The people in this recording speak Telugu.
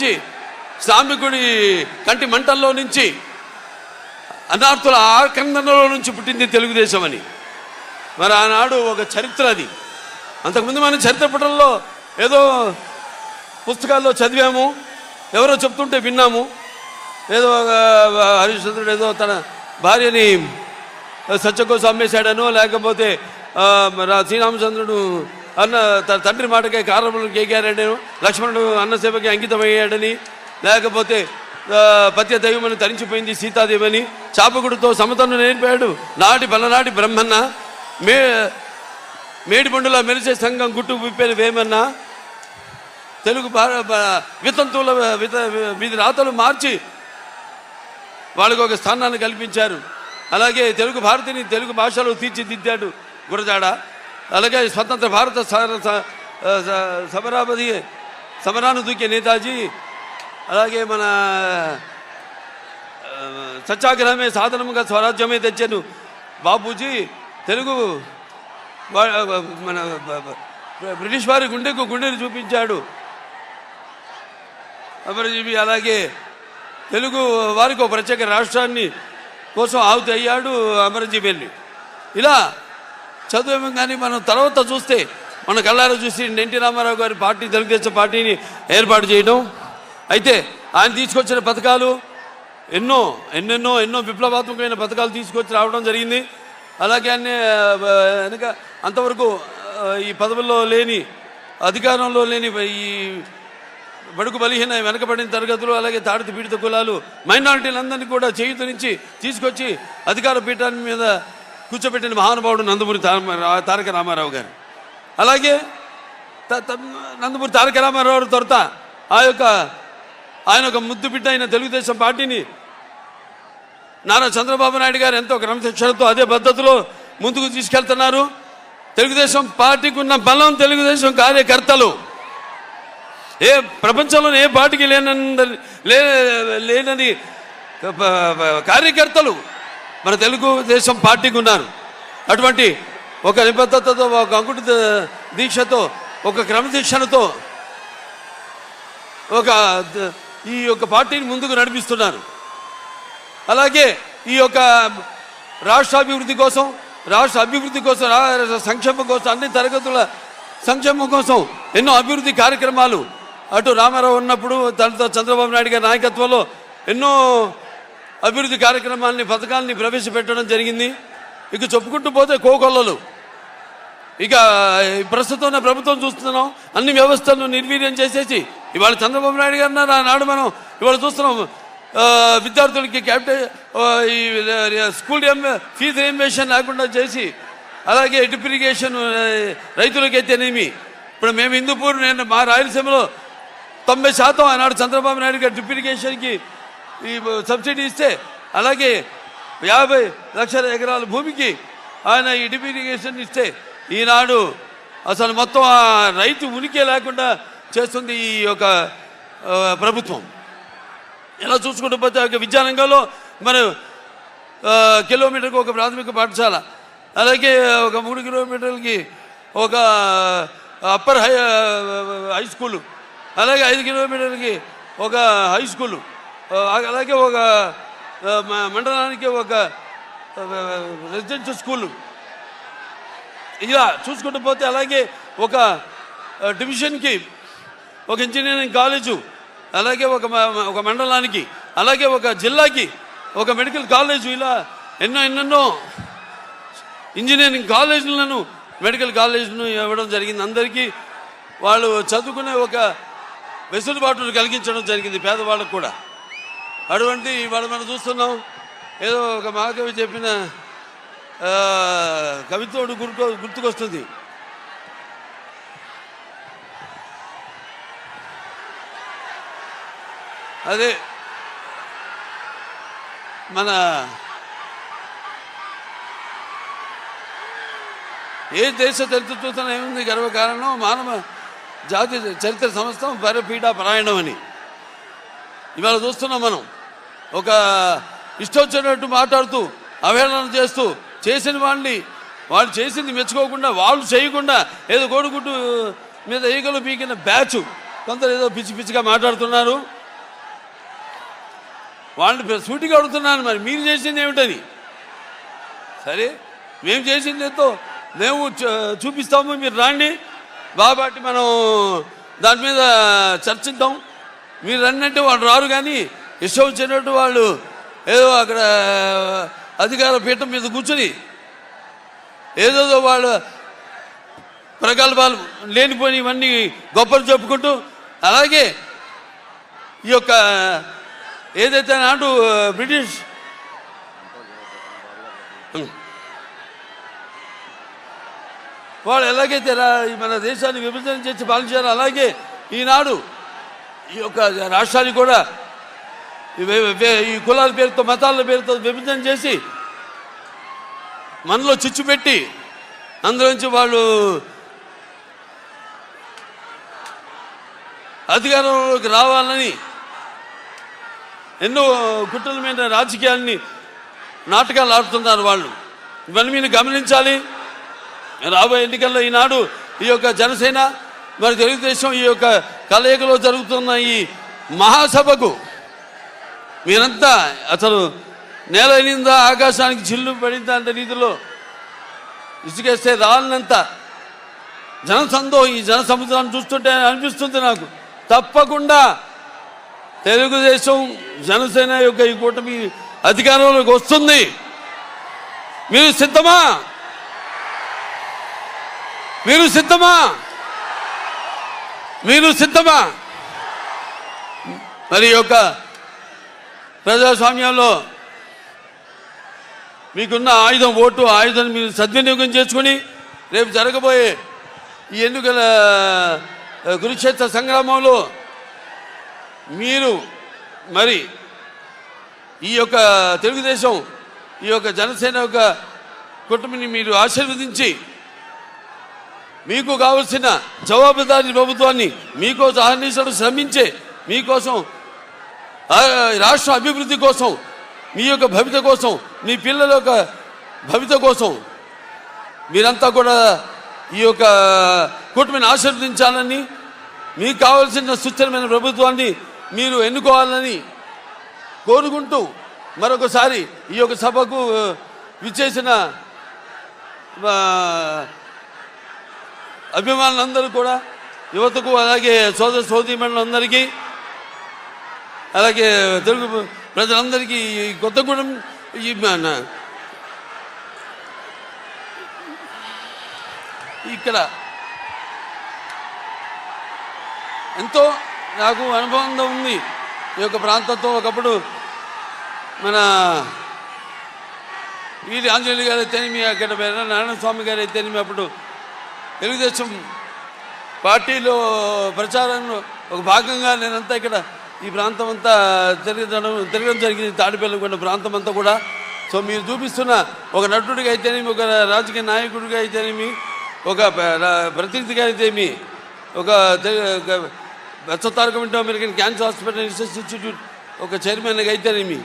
నుంచి స్వామికుడి కంటి మంటల్లో నుంచి అనార్థుల ఆకందనలో నుంచి పుట్టింది తెలుగుదేశం అని. మరి ఆనాడు ఒక చరిత్ర అది. అంతకుముందు మనం చరిత్ర పుటంలో ఏదో పుస్తకాల్లో చదివాము ఎవరో చెప్తుంటే విన్నాము. ఏదో ఒక హరిశ్చంద్రుడు ఏదో తన భార్యని సత్యకోసం అమ్మేశాడనో లేకపోతే మరి శ్రీరామచంద్రుడు అన్న తన తండ్రి మాటకే కారణములు కేకారని లక్ష్మణుడు అన్నసేవకి అంకితమయ్యాడని లేకపోతే పత్య దైవమని తరించిపోయింది సీతాదేవని చాపకుడితో సమతను నేర్పాడు. నాటి పలనాటి బ్రహ్మన్న మే మేడిపండులా మెరిసే సంఘం గుట్టు విప్పేది వేమన్న. తెలుగు వితంతువుల విత వీధి రాతలు మార్చి వాళ్ళకు ఒక స్థానాన్ని కల్పించారు. అలాగే తెలుగు భారతిని తెలుగు భాషలో తీర్చిదిద్దాడు గురజాడ. అలాగే స్వతంత్ర భారత స- సమరాపతి సమరాను దూకే నేతాజీ అలాగే మన సత్యాగ్రహమే సాధనముగా స్వరాజ్యమే తెచ్చాను బాపూజీ. తెలుగు మన బ్రిటిష్ వారి గుండెకు గుండెని చూపించాడు. అమరజీవి అలాగే తెలుగు వారికి ఒక ప్రత్యేక రాష్ట్రాన్ని కోసం ఆవుతయ్యాడు అమరజీవి వెళ్ళి. ఇలా చదువేమో కానీ మనం తర్వాత చూస్తే మన కళ్ళారు చూసి ఎన్టీ రామారావు గారి పార్టీ తెలుగుదేశం పార్టీని ఏర్పాటు చేయడం. అయితే ఆయన తీసుకొచ్చిన పథకాలు ఎన్నో ఎన్నెన్నో ఎన్నో విప్లవాత్మకమైన పథకాలు తీసుకొచ్చి రావడం జరిగింది. అలాగే అన్ని వెనక అంతవరకు ఈ పదవుల్లో లేని అధికారంలో లేని ఈ బడుగు బలహీన వెనకబడిన తరగతులు అలాగే తాడిత పీడిత కులాలు మైనారిటీలందరినీ కూడా చేయుతనించి తీసుకొచ్చి అధికార పీఠాన్ని మీద కూర్చోబెట్టిన మహానుభావుడు నందమూరి తారక రామారావు గారు. అలాగే నందమూరి తారక రామారావు తొరత ఆ యొక్క ఆయన ఒక ముద్దు బిడ్డ అయిన తెలుగుదేశం పార్టీని నారా చంద్రబాబు నాయుడు గారు ఎంతో క్రమశిక్షణతో అదే పద్ధతిలో ముందుకు తీసుకెళ్తున్నారు. తెలుగుదేశం పార్టీకి ఉన్న బలం తెలుగుదేశం కార్యకర్తలు. ఏ ప్రపంచంలో ఏ పార్టీకి లేనంద లే- లేనని కార్యకర్తలు. మన తెలుగుదేశం పార్టీకి ఉన్నారు. అటువంటి ఒక నిబద్ధతతో ఒక అంకుటి దీక్షతో ఒక క్రమశిక్షణతో ఒక ఈ యొక్క పార్టీని ముందుకు నడిపిస్తున్నారు. అలాగే ఈ యొక్క రాష్ట్ర అభివృద్ధి కోసం రాష్ట్ర అభివృద్ధి కోసం సంక్షేమం కోసం అన్ని తరగతుల సంక్షేమం కోసం ఎన్నో అభివృద్ధి కార్యక్రమాలు అటు రామారావు ఉన్నప్పుడు తనతో చంద్రబాబు నాయుడు గారి నాయకత్వంలో ఎన్నో అభివృద్ధి కార్యక్రమాలని పథకాలని ప్రవేశపెట్టడం జరిగింది. ఇక చెప్పుకుంటూ పోతే కోకొల్లలు. ఇక ప్రస్తుతం ప్రభుత్వం చూస్తున్నాం అన్ని వ్యవస్థలను నిర్వీర్యం చేసేసి ఇవాళ చంద్రబాబు నాయుడు గారు అన్నారు ఆనాడు మనం ఇవాళ చూస్తున్నాం విద్యార్థులకి క్యాపిటల్ ఈ స్కూల్ ఎం ఫీజు రియంబేషన్ లేకుండా చేసి అలాగే డ్రిప్ ఇరిగేషన్ ఆ, ఇప్పుడు మేము హిందూపూర్ నేను మా రాయలసీమలో తొంభై శాతం ఆనాడు చంద్రబాబు నాయుడు గారు డ్రిప్ ఇరిగేషన్కి ఈ సబ్సిడీ ఇస్తే అలాగే యాభై లక్షల ఎకరాల భూమికి ఆయన ఈ డ్రిప్ ఇరిగేషన్ ఇస్తే ఈనాడు అసలు మొత్తం ఆ రైతు ఉనికి లేకుండా చేస్తుంది ఈ యొక్క ప్రభుత్వం. ఇలా చూసుకుంటూ పోతే ఒక విద్యారంగంలో మనం కిలోమీటర్కి ఒక ప్రాథమిక పాఠశాల అలాగే ఒక మూడు కిలోమీటర్లకి ఒక అప్పర్ హై హై స్కూలు అలాగే ఐదు కిలోమీటర్లకి ఒక హై స్కూలు అలాగే ఒక మండలానికి ఒక రెసిడెన్షియల్ స్కూలు. ఇలా చూసుకుంటూ పోతే అలాగే ఒక డివిజన్కి ఒక ఇంజనీరింగ్ కాలేజు అలాగే ఒక ఒక మండలానికి అలాగే ఒక జిల్లాకి ఒక మెడికల్ కాలేజు ఇలా ఎన్నో ఎన్నెన్నో ఇంజనీరింగ్ కాలేజీలను మెడికల్ కాలేజీలను ఇవ్వడం జరిగింది. అందరికీ వాళ్ళు చదువుకునే ఒక వెసులుబాటును కలిగించడం జరిగింది పేదవాళ్ళకు కూడా. అటువంటి ఇవాళ మనం చూస్తున్నాం. ఏదో ఒక మహాకవి చెప్పిన కవిత్వం కవిత్వడు గుర్తు గుర్తుకొస్తుంది. అదే మన ఏ దేశ చరిత్ర చూస్తున్నా ఏముంది గర్వకారణం మానవ జాతి చరిత్ర సంస్థ పరపీఠ పరాయణం అని. ఇవాళ చూస్తున్నాం మనం. ఒక ఇష్టం వచ్చినట్టు మాట్లాడుతూ అవహేళన చేస్తూ చేసిన వాళ్ళని వాళ్ళు చేసింది మెచ్చుకోకుండా వాళ్ళు చేయకుండా ఏదో కోడిగుడ్డు మీద ఈగలు పీకిన బ్యాచ్. కొందరు ఏదో పిచ్చి పిచ్చిగా మాట్లాడుతున్నారు. వాళ్ళని సూటిగా అడుగుతున్నాను మరి మీరు చేసింది ఏమిటని? సరే మేము చేసింది ఎంతో మేము చూపిస్తాము మీరు రాండి. బాబాటి మనం దాని మీద చర్చిద్దాం. మీరు రండి అంటే వాళ్ళు రారు కానీ ఇష్టం వచ్చినట్టు వాళ్ళు ఏదో అక్కడ అధికార పీఠం మీద కూర్చొని ఏదో వాళ్ళు ప్రగల్భాలు లేనిపోని ఇవన్నీ గొప్పలు చెప్పుకుంటూ అలాగే ఈ యొక్క ఏదైతే నాటు బ్రిటిష్ వాళ్ళు ఎలాగైతే రా- మన దేశాన్ని విభజన చేసి పాలించారు అలాగే ఈనాడు ఈ యొక్క రాష్ట్రాన్ని కూడా ఈ కులాల పేరుతో మతాల పేరుతో విభజన చేసి మనలో చిచ్చు పెట్టి అందులోంచి వాళ్ళు అధికారంలోకి రావాలని ఎన్నో కుట్రలమైన రాజకీయాన్ని నాటకాలు ఆడుతున్నారు వాళ్ళు. ఇవన్నీ మీరు గమనించాలి. రాబోయే ఎన్నికల్లో ఈనాడు ఈ యొక్క జనసేన మరి తెలుగుదేశం ఈ యొక్క కలయికలో జరుగుతున్న ఈ మహాసభకు మీరంతా అసలు నేల నిందా ఆకాశానికి చిల్లు పడిందా అంటే రీతిలో ఇసుకేస్తే రాలినంత జనసందో ఈ జన సముద్రాన్ని చూస్తుంటే అనిపిస్తుంది నాకు. తప్పకుండా తెలుగుదేశం జనసేన యొక్క ఈ కూటమి అధికారంలోకి వస్తుంది. మీరు సిద్ధమా? మీరు సిద్ధమా? మీరు సిద్ధమా? మరి యొక్క ప్రజాస్వామ్యంలో మీకున్న ఆయుధం ఓటు ఆయుధాన్ని మీరు సద్వినియోగం చేసుకుని రేపు జరగబోయే ఈ ఎన్నికల కురుక్షేత్ర సంగ్రామంలో మీరు మరి ఈ యొక్క తెలుగుదేశం ఈ యొక్క జనసేన యొక్క కుటుంబని మీరు ఆశీర్వదించి మీకు కావలసిన జవాబుదారీ ప్రభుత్వాన్ని మీకోసం ఆహ్వానించడం శ్రమించే మీకోసం రాష్ట్ర అభివృద్ధి కోసం మీ యొక్క భవిత కోసం మీ పిల్లల యొక్క భవిత కోసం మీరంతా కూడా ఈ యొక్క కూటమిని ఆశీర్వదించాలని మీకు కావాల్సిన సుస్థిరమైన ప్రభుత్వాన్ని మీరు ఎన్నుకోవాలని కోరుకుంటూ మరొకసారి ఈ యొక్క సభకు విచ్చేసిన అభిమానులందరూ కూడా యువతకు అలాగే సోదర సోదరిమణులందరికీ అలాగే తెలుగు ప్రజలందరికీ ఈ కొత్తగూడెం ఈ ఇక్కడ ఎంతో నాకు అనుబంధం ఉంది ఈ యొక్క ప్రాంతంతో ఒకప్పుడు మన వీరి ఆంజనేయులు గారు అయితేనేమి అక్కడ వీర నారాయణ స్వామి గారు అయితేనేమి అప్పుడు తెలుగుదేశం పార్టీలో ప్రచారంలో ఒక భాగంగా నేనంతా ఇక్కడ ఈ ప్రాంతం అంతా తిరగడం తిరగడం జరిగింది. తాడిపల్లికొండ ప్రాంతం అంతా కూడా. సో మీరు చూపిస్తున్న ఒక నటుడిగా అయితేనేమి ఒక రాజకీయ నాయకుడిగా అయితేనేమి ఒక ప్రతినిధిగా అయితేమి ఒక తె- ఇంటో American cancer hospital research institute ఒక చైర్మన్గా అయితేనేమి